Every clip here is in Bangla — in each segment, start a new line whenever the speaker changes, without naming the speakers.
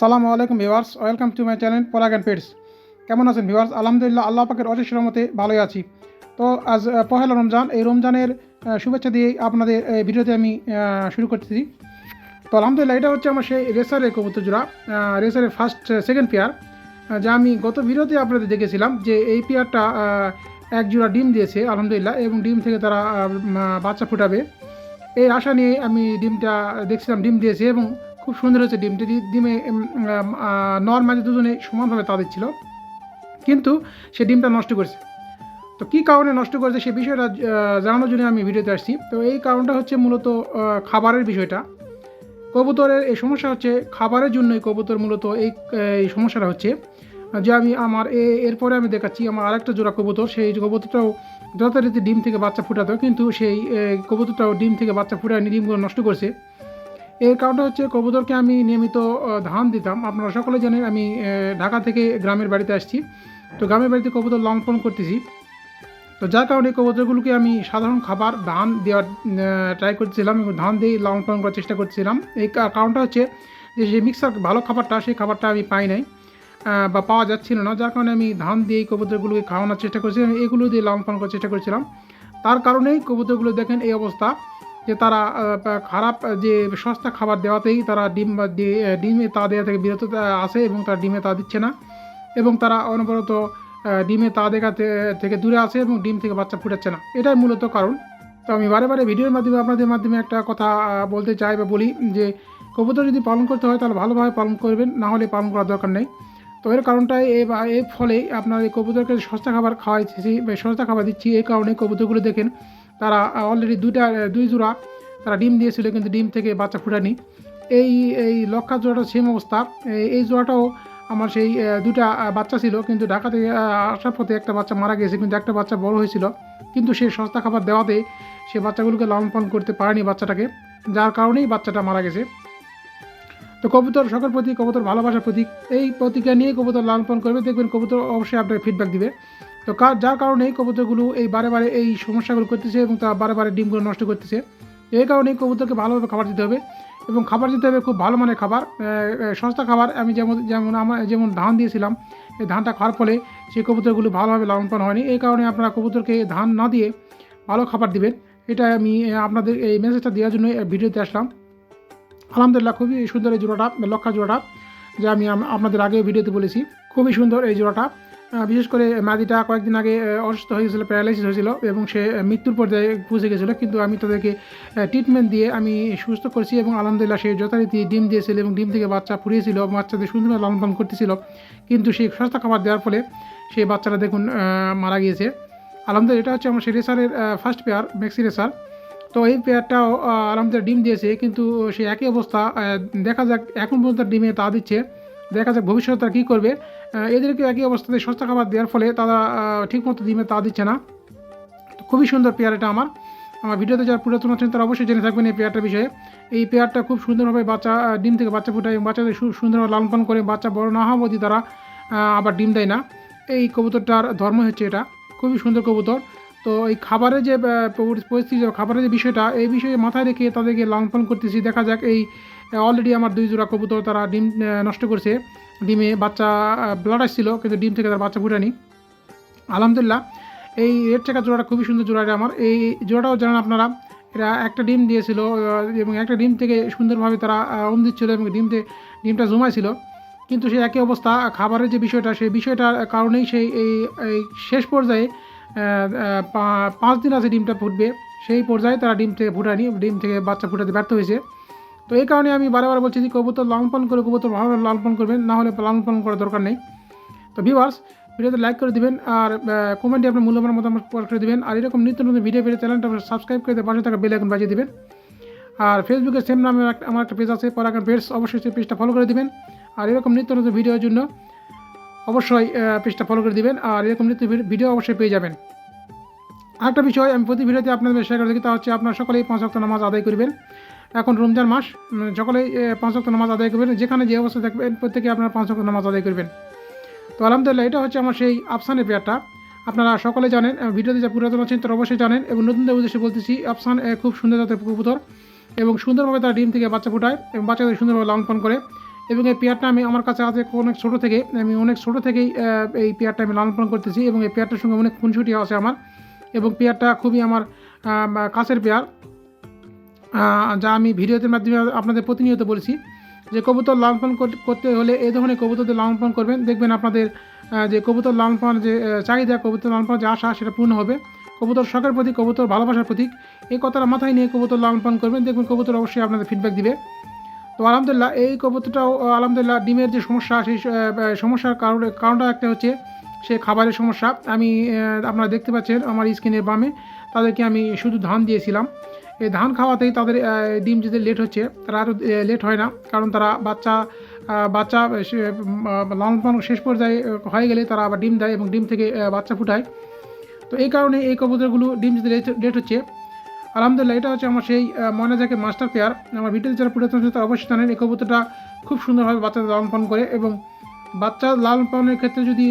সালামু আলাইকুম viewers welcome to my channel Parag and pets কেমন আছেন ভিওয়ার্স আলহামদুলিল্লাহ, আল্লাহ পাকের অশেষ রহমতে ভালোই আছি। তো আজ পহেলা রমজান, এই রমজানের শুভেচ্ছা দিয়ে আপনাদের এই ভিডিওতে আমি শুরু করতেছি। তো আলহামদুলিল্লাহ, এটা হচ্ছে আমার সেই রেসারের কবুতর জোড়া রেসারের ফার্স্ট সেকেন্ড পেয়ার যা আমি গত ভিডিওতে আপনাদের দেখেছিলাম যে এই পেয়ারটা এক জোড়া ডিম দিয়েছে, আলহামদুলিল্লাহ, এবং ডিম থেকে তারা বাচ্চা ফুটাবে। এই আশা নিয়ে আমি ডিমটা, দেখছিলাম, ডিম দিয়েছে এবং খুব সুন্দর হয়েছে ডিমটি ডিমে নর মাঝে দুজনে সমানভাবে তাদের ছিল, কিন্তু সে ডিমটা নষ্ট করেছে। তো কী কারণে নষ্ট করেছে সে বিষয়টা জানানোর জন্য আমি ভিডিওতে আসছি। তো এই কারণটা হচ্ছে মূলত খাবারের বিষয়টা। কবুতরের এই সমস্যা হচ্ছে খাবারের জন্যই কবুতর মূলত এই এই সমস্যাটা হচ্ছে। যে আমি আমার এ- এরপরে আমি দেখাচ্ছি আমার আরেকটা জোড়া কবুতর, সেই কবুতরটাও যথারীতি ডিম থেকে বাচ্চা ফুটাতো, কিন্তু সেই কবুতরটাও ডিম থেকে বাচ্চা ফুটায়নি, ডিমগুলো নষ্ট করছে। এর কারণটা হচ্ছে কবুতরকে আমি নিয়মিত ধান দিতাম। আপনারা সকলে জানেন, আমি ঢাকা থেকে গ্রামের বাড়িতে আসছি। তো গ্রামের বাড়িতে কবুতর লালন পালন করতেছি। তো যার কারণে কবুতরগুলোকে আমি সাধারণ খাবার, ধান দেওয়ার ট্রাই করছিলাম এবং ধান দিয়ে লালন পালন করার চেষ্টা করছিলাম। এই কারণটা হচ্ছে যে, সেই মিক্সার ভালো খাবারটা, সেই খাবারটা আমি পাই নাই বা পাওয়া যাচ্ছিল না। যার কারণে আমি ধান দিয়ে কবুতরগুলোকে খাওয়ানোর চেষ্টা করছিলাম এগুলো দিয়ে লালন পালন করার চেষ্টা করছিলাম। তার কারণেই কবুতরগুলো দেখেন এই অবস্থা। যে তারা খারাপ যে সস্তা খাবার দেওয়াতেই তারা ডিম ডিমে তা দেওয়া থেকে বিরত আসে এবং তারা ডিমে তা দিচ্ছে না। এবং তারা অনবরত ডিমে তা দেখা থেকে দূরে আসে এবং ডিম থেকে বাচ্চা ফুটাচ্ছে না। এটাই মূলত কারণ। তো আমি বারে বারে ভিডিওর মাধ্যমে আপনাদের মাধ্যমে একটা কথা বলতে চাই বা বলি যে, কবুতর যদি পালন করতে হয় তাহলে ভালোভাবে পালন করবেন, না হলে পালন করার দরকার নেই। তো এর কারণটাই এ এর ফলে আপনার এই কবুতরকে সস্তা খাবার খাওয়াইতেছি, বা সস্তা খাবার দিচ্ছি, এই কারণে কবুতরগুলো দেখেন তারা অলরেডি দুইটা, দুই জোড়া তারা ডিম দিয়েছিল, কিন্তু ডিম থেকে বাচ্চা ফুটানি এই এই লক্ষা জোড়াটা সেম অবস্থা। এই- জোড়াটাও আমার সেই দুটা বাচ্চা ছিল, কিন্তু ঢাকা থেকে আসার পথে একটা বাচ্চা মারা গেছে কিন্তু একটা বাচ্চা বড় হয়েছিল। কিন্তু সেই সস্তা খাবার দেওয়াতে সে বাচ্চাগুলোকে লালন পালন করতে পারেনি বাচ্চাটাকে, যার কারণেই বাচ্চাটা মারা গেছে। তো কবুতর সকল প্রতি কবুতর ভালোবাসার প্রতীক। এই প্রতিক্রিয়া নিয়ে কবুতর লালন পালন করবে, দেখবেন কবুতর অবশ্যই আপনাকে ফিডব্যাক দিবে। তো যার কারণে কবুতরগুলো এই বারে বারে এই সমস্যাগুলো করতেছে এবং তা বারে বারে ডিমগুলো নষ্ট করতেছে। এই কারণে কবুতরকে ভালোভাবে খাবার দিতে হবে এবং খাবার দিতে হবে খুব ভালো মানের খাবার সস্তা খাবার। আমি যেমন যেমন আমার যেমন ধান দিয়েছিলাম, এই ধানটা খাওয়ার ফলে সেই কবুতরগুলো ভালোভাবে লালন পালন হয়নি। এই কারণে আপনারা কবুতরকে ধান না দিয়ে ভালো খাবার দিবেন। এটা আমি আপনাদের এই মেসেজটা দেওয়ার জন্য ভিডিওতে আসলাম। আলহামদুলিল্লাহ, খুবই সুন্দর এই জোড়াটা, লক্ষা জোড়াটা, যা আমি, আপনাদের আগে ভিডিওতে বলেছি। খুবই সুন্দর এই জোড়াটা। বিশেষ করে মাদিটা কয়েকদিন আগে অসুস্থ হয়ে গেছিল প্যারালাইসিস হয়েছিল এবং সে মৃত্যুর পর্যায়ে পৌঁছে গেছিল। কিন্তু আমি তাদেরকে ট্রিটমেন্ট দিয়ে আমি সুস্থ করছি এবং আলহামদুলিল্লাহ সে যথারীতি ডিম দিয়েছিল এবং ডিম থেকে বাচ্চা ফুরিয়েছিল বাচ্চাদের সুন্দরভাবে লালন পালন করতেছিল। কিন্তু সেই সস্তা খাবার দেওয়ার ফলে সেই বাচ্চাটা দেখুন মারা গিয়েছে। আলহামদুলিল্লাহ, এটা হচ্ছে আমার সেই রেসারের ফার্স্ট পেয়ার মেক্সি রেসার তো এই পেয়ারটাও আলহামদুলিল্লাহ ডিম দিয়েছে, কিন্তু সেই একই অবস্থা দেখা যাক, এখন পর্যন্ত ডিমে তা দিচ্ছে। দেখা যাক ভবিষ্যতে তারা কী করবে। এদেরকে একই অবস্থাতে সস্তা খাবার দেওয়ার ফলে তারা ঠিকমতো ডিমে তা দিচ্ছে না। খুবই সুন্দর পেয়ার এটা আমার। আমার ভিডিওতে যারা পুরাতন আছেন, তারা অবশ্যই জেনে থাকবেন এই পেয়ারটার বিষয়ে। এই পেয়ারটা খুব সুন্দরভাবে বাচ্চা ডিম থেকে বাচ্চা ফুটায় এবং বাচ্চাদের সুন্দরভাবে লালন পালন করে বাচ্চা বড় না হওয়া অবধি তারা আবার ডিম দেয় না। এই কবুতরটার ধর্ম হচ্ছে এটা। খুবই সুন্দর কবুতর। তো এই খাবারের যে পরিস্থিতি, খাবারের যে বিষয়টা, এই বিষয়ে মাথায় রেখে তাদেরকে লালন পালন করতেছি। দেখা যাক এই অলরেডি আমার দুই জোড়া কবুতর তারা ডিম নষ্ট করছে। ডিমে বাচ্চা ব্লাড আসছিল, কিন্তু ডিম থেকে তার বাচ্চা ফুটানি আলহামদুলিল্লাহ, এই রেড চেকার জোড়াটা খুবই সুন্দর জোড়া এটা আমার। এই জোড়াটাও জানেন আপনারা, এরা একটা ডিম দিয়েছিল এবং একটা ডিম থেকে সুন্দরভাবে তারা অম দিচ্ছিল এবং ডিম থেকে ডিমটা জমাইছিল। কিন্তু সেই একই অবস্থা, খাবারের যে বিষয়টা, সেই বিষয়টার কারণেই সেই এই শেষ পর্যায়ে পাঁচ দিন আছে ডিমটা ফুটবে। সেই পর্যায়ে তারা ডিম থেকে ফুটায়নি, ডিম থেকে বাচ্চা ফুটাতে ব্যর্থ হয়েছে। তো এই কারণে আমি বারবার বলছি যে কবুতর লালন করে, কবুতর ভালোভাবে লালন করবেন, না হলে লালন করার দরকার নেই। তো ভিউয়ার্স ভিডিওতে লাইক করে দিবেন আর কমেন্টে আপনার মূল্যবান মতামত করে দেবেন। আর এরকম নিত্য নতুন ভিডিও পেয়ে চ্যানেলটা সাবস্ক্রাইব করে পাশে থাকা বেল এখন বাজিয়ে দেবেন। আর ফেসবুকে সেম নামে আমার একটা পেজ আছে পরাগান পেজ অবশ্যই সেই পেজটা ফলো করে দিবেন। আর এরকম নিত্য নতুন ভিডিওর জন্য অবশ্যই পেজটা ফলো করে দিবেন। আর এরকম নিত্য ভিডিও অবশ্যই পেয়ে যাবেন। আরেকটা বিষয় আমি প্রতি ভিডিওতে আপনাদের শেয়ার করে থাকি তা হচ্ছে আপনারা সকলেই পাঁচ ওয়াক্ত নামাজ আদায় করবেন। এখন রমজান মাস সকলেই পাঁচ ওয়াক্ত নামাজ আদায় করবেন। যেখানে যে অবস্থা থাকবেন, প্রত্যেকে আপনারা পাঁচ ওয়াক্ত নামাজ আদায় করবেন। তো আলহামদুলিল্লাহ, এটা হচ্ছে আমার সেই আফসানের পেয়ারটা আপনারা সকলে জানেন ভিডিওতে যা পুরাতন আছেন, তারা অবশ্যই জানেন এবং নতুনদের উদ্দেশ্যে বলতেছি, আফসান খুব সুন্দর জাতের কবুতর এবং সুন্দরভাবে তারা ডিম থেকে বাচ্চা ফোটায় এবং বাচ্চাদের সুন্দরভাবে লালন পালন করে। এবং এই পেয়ারটা আমি আমার কাছে আছে অনেক ছোটো থেকে, আমি অনেক ছোটো থেকেই এই পেয়ারটা আমি লালন পালন করতেছি এবং এই পেয়ারটার সঙ্গে অনেক খুনসুটি আছে আমার। এবং পেয়ারটা খুবই আমার কাছের পেয়ার যা আমি ভিডিওতে মাধ্যমে আপনাদের প্রতিনিয়ত বলছি যে কবুতর লালন পালন করতে হলে এই ধরনের কবুতরদের লালন পালন করবেন। দেখবেন আপনাদের যে কবুতর লালন পালনের যে চাহিদা কবুতর লালন পালনের যে আশা, সেটা পূর্ণ হবে। কবুতর শখের প্রতীক, কবুতর ভালোবাসার প্রতীক এই কথাটা মাথায় নিয়ে কবুতর লালন পালন করবেন। দেখবেন কবুতর অবশ্যই আপনাদের ফিডব্যাক দিবে। তো আলহামদুলিল্লাহ, এই কবুতরটাও, আলহামদুলিল্লাহ, ডিমের যে সমস্যা, সেই সমস্যার কারণে, কারণটা একটা হচ্ছে সে খাবারের সমস্যা, আমি আপনারা দেখতে পাচ্ছেন আমার স্কিনের বামে, তাদেরকে আমি শুধু ধান দিয়েছিলাম। এই ধান খাওয়াতেই তাদের ডিম যেতে লেট হচ্ছে, তারা আরও লেট হয় না, কারণ তারা বাচ্চা বাচ্চা লালন পালন শেষ পর্যায়ে হয়ে গেলে তারা আবার ডিম দেয় এবং ডিম থেকে বাচ্চা ফুটায়। তো এই কারণে এই কবুতরগুলো ডিম যেতে লেট হচ্ছে। আলহামদুলিল্লাহ, এটা হচ্ছে আমার সেই ময়না জাকের মাস্টার পেয়ার আমার ভিডিওতে যারা পুরাতন তারা অবশ্যই জানেন, এই কবুতরটা খুব সুন্দরভাবে বাচ্চাদের লালন পালন করে এবং বাচ্চা লালন পালনের ক্ষেত্রে যদি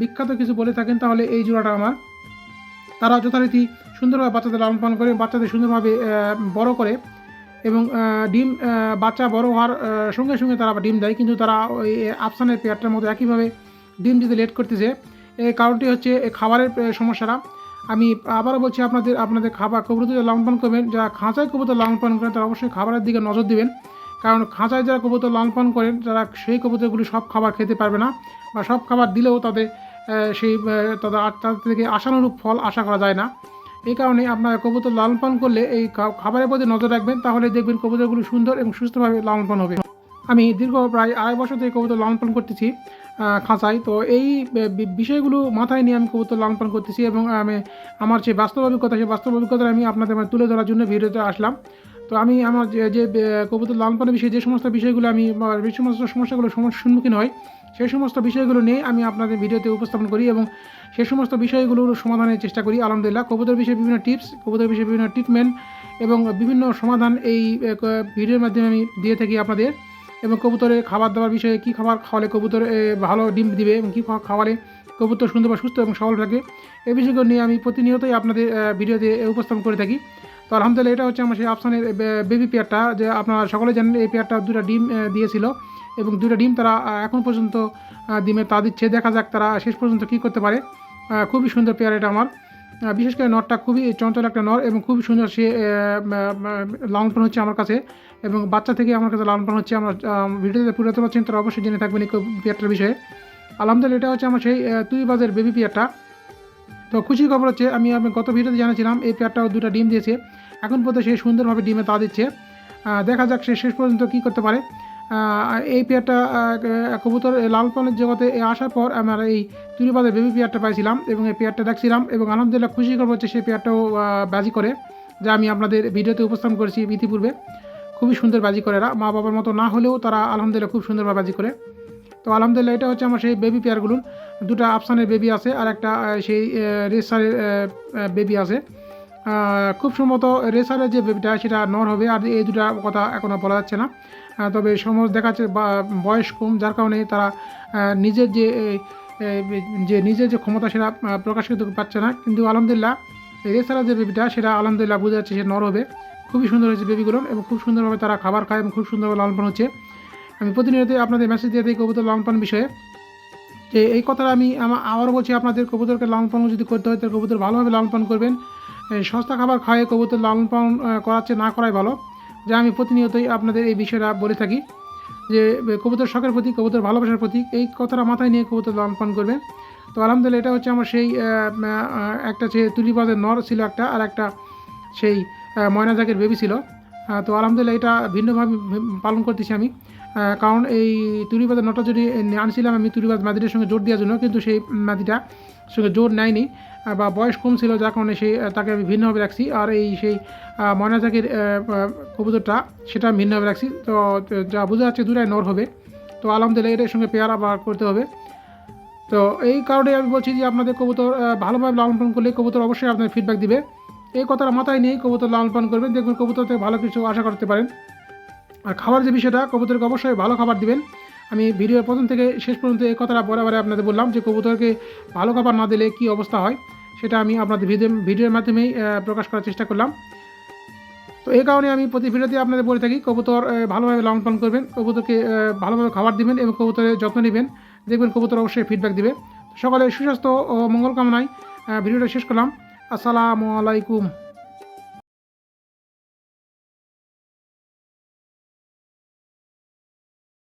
বিখ্যাত কিছু বলে থাকেন, তাহলে এই জোড়াটা আমার। তারা যথারীতি সুন্দরভাবে বাচ্চাদের লালন পালন করে, বাচ্চাদের সুন্দরভাবে বড় করে এবং ডিম বাচ্চা বড় হওয়ার সঙ্গে সঙ্গে তারা ডিম দেয়। কিন্তু তারা ওই আফসানের পেয়ারটার মতো একইভাবে ডিম দিতে লেট করতেছে। এই কারণটি হচ্ছে খাবারের সমস্যাটা। আমি আবারও বলছি, আপনাদের আপনাদের খাবার কবুতর লালন পালন করবেন। যারা খাঁচায় কবুতর লালন পালন করেন, তারা অবশ্যই খাবারের দিকে নজর দিবেন। কারণ খাঁচায় যারা কবুতর লালন করেন, তারা সেই কবুতরগুলি সব খাবার খেতে পারবে না বা সব খাবার দিলেও তাদের সেই তাদের তাদের থেকে আশানুরূপ ফল আশা করা যায় না। এই কারণে আপনার কবুতর লালন করলে এই খাবারের প্রতি নজর রাখবেন, তাহলে দেখবেন কবুতরগুলো সুন্দর এবং সুস্থভাবে লালন হবে। আমি দীর্ঘ প্রায় আড়াই বছর থেকে কবুতর লালন করতেছি খাঁচায়। তো এই বিষয়গুলো মাথায় নিয়ে আমি কবুতর লালন করতেছি এবং আমি, আমার যে বাস্তব অভিজ্ঞতা, সেই বাস্তব অভিজ্ঞতা আমি আপনাদের তুলে ধরার জন্য ভিডিওতে আসলাম। তো আমি আমার যে কবুতর লালন পালনের বিষয়ে যে সমস্ত বিষয়গুলো আমি যে সমস্ত সমস্যাগুলো সম্মুখীন হয়, সেই সমস্ত বিষয়গুলো নিয়ে আমি আপনাদের ভিডিওতে উপস্থাপন করি এবং সেই সমস্ত বিষয়গুলোর সমাধানের চেষ্টা করি। আলহামদুলিল্লাহ, কবুতর বিষয়ে বিভিন্ন টিপস কবুতর বিষয়ে বিভিন্ন ট্রিটমেন্ট এবং বিভিন্ন সমাধান এই ভিডিওর মাধ্যমে আমি দিয়ে থাকি আপনাদের। এবং কবুতরের খাবার দাবার বিষয়ে কী খাবার খাওয়ালে কবুতর ভালো ডিম দিবে এবং কী খাওয়ালে কবুতর সুন্দর বা সুস্থ এবং সবল থাকে এই বিষয়গুলো নিয়ে আমি প্রতিনিয়তই আপনাদের ভিডিওতে উপস্থাপন করে থাকি। তো আলহামদুলিল্লাহ এটা হচ্ছে আমার সেই আফসানের বেবি পেয়ারটা যে আপনারা সকলে জানেন এই পেয়ারটা দুটা ডিম দিয়েছিল এবং দুটা ডিম তারা এখন পর্যন্ত ডিমে তা দিচ্ছে। দেখা যাক তারা শেষ পর্যন্ত কী করতে পারে। খুবই সুন্দর পেয়ার এটা আমার। বিশেষ করে নরটা খুবই চঞ্চল একটা নর এবং খুবই সুন্দর সে লালন হচ্ছে আমার কাছে এবং বাচ্চা থেকে আমার কাছে লালন পালন হচ্ছে আমার ভিডিওতে পুরাতে পারছেন, তারা অবশ্যই জেনে থাকবেন এই পেয়ারটার বিষয়ে। আলহামদুলিল্লাহ এটা হচ্ছে আমার সেই তুই বাজের বেবি পেয়ারটা তো খুশির খবর হচ্ছে আমি গত ভিডিওতে জানিয়েছিলাম, এই পেয়ারটাও দুটো ডিম দিয়েছে। এখন পর্যন্ত সে সুন্দরভাবে ডিমে তা দিচ্ছে। দেখা যাক সে শেষ পর্যন্ত কী করতে পারে। এই পেয়ারটা কবুতর লাল পালনের জগতে আসার পর আমার এই তুরিবাদের বেবি পেয়ারটা পাইছিলাম এবং এই পেয়ারটা দেখছিলাম এবং আলহামদুলিল্লাহ খুশি খবর হচ্ছে সেই পেয়ারটাও বাজি করে, যা আমি আপনাদের ভিডিওতে উপস্থাপন করেছি ইতিপূর্বে। খুবই সুন্দর বাজি করে এরা। মা বাবার মতো না হলেও তারা আলহামদুলিল্লাহ খুব সুন্দরভাবে বাজি করে। তো আলহামদুলিল্লাহ এটা হচ্ছে আমার সেই বেবি পেয়ারগুলো দুটো আফসানের বেবি আছে আর একটা সেই রেসারের বেবি আছে। খুব সম্ভবত রেসারের যে বেবিটা, সেটা নর হবে, আর এই দুটা কথা এখনও বলা যাচ্ছে না। তবে দেখাচ্ছে বা- বয়স কম, যার কারণে তারা নিজের যে যে নিজের যে ক্ষমতা, সেটা প্রকাশ করতে পারছে না। কিন্তু আলহামদুলিল্লাহ, রেসারের যে বেবিটা, সেটা আলহামদুলিল্লাহ বোঝা যাচ্ছে সে নর হবে। খুবই সুন্দর হয়েছে বেবিগুলো এবং খুব সুন্দরভাবে তারা খাবার খায় এবং খুব সুন্দরভাবে লালন হচ্ছে। আমি প্রতিনিয়ত আপনাদের মেসেজ দিয়ে দিই কবুতর লালন বিষয়ে। যে এই কথাটা আমি আবারও বলছি, আপনাদের কবুতরকে লালন যদি করতে হয়, তাহলে কবুতর ভালোভাবে লালন করবেন। সস্তা খাবার খাওয়াই কবুতর লালন পালন করাচ্ছে না করাই ভালো। যা আমি প্রতিনিয়তই আপনাদের এই বিষয়টা বলে থাকি যে কবুতর শখের প্রতীক, কবুতর ভালোবাসার প্রতীক, এই কথাটা মাথায় নিয়ে কবুতর লালন পালন করবেন। তো আলহামদুলিল্লাহ, এটা হচ্ছে আমার সেই একটা যে তুলিবাজের নর ছিল একটা, আর একটা সেই ময়না জাকের বেবি ছিল। তো আলহামদুলিল্লাহ, এটা ভিন্নভাবে পালন করতেছি আমি। কারণ এই তুরিবাজের নটা যদি আনছিলাম, আমি তুরিবাজ মাদিটার সঙ্গে জোর দেওয়ার জন্য, কিন্তু সেই মাদিটা সঙ্গে জোর নেয়নি বা বয়স কম ছিল, যার কারণে সেই তাকে আমি ভিন্নভাবে রাখছি, আর এই সেই ময়না কবুতরটা, সেটা আমি ভিন্নভাবে রাখছি। তো তো যা বোঝা যাচ্ছে দুটাই নর হবে। তো আলহামদুলিল্লাহ, এটার সঙ্গে পেয়ার আবার করতে হবে। তো এই কারণে আমি বলছি যে, আপনাদের কবুতর ভালোভাবে লালন পালন করলে কবুতর অবশ্যই আপনাদের ফিডব্যাক দিবে। এই কথাটা মাথায় নিয়ে কবুতর লালন পালন করবেন, দেখবেন কবুতর থেকে ভালো কিছু আশা করতে পারেন। আর খাবার যে বিষয়টা, কবুতরকে অবশ্যই ভালো খাবার দিবেন। আমি ভিডিওর প্রথম থেকে শেষ পর্যন্ত এই কথাটা বরাবরে আপনাদের বললাম যে, কবুতরকে ভালো খাবার না দিলে কী অবস্থা হয়, সেটা আমি আপনাদের ভিডিও ভিডিওর মাধ্যমেই প্রকাশ করার চেষ্টা করলাম। তো এই কারণে আমি প্রতি ভিডিওতে আপনাদের বলে থাকি, কবুতর ভালোভাবে লালন পালন করবেন, কবুতরকে ভালোভাবে খাবার দিবেন এবং কবুতরের যত্ন নেবেন। দেখবেন কবুতর অবশ্যই ফিডব্যাক দিবে। সকালে সুস্বাস্থ্য ও মঙ্গল কামনায় ভিডিওটা শেষ করলাম। আসসালামু আলাইকুম।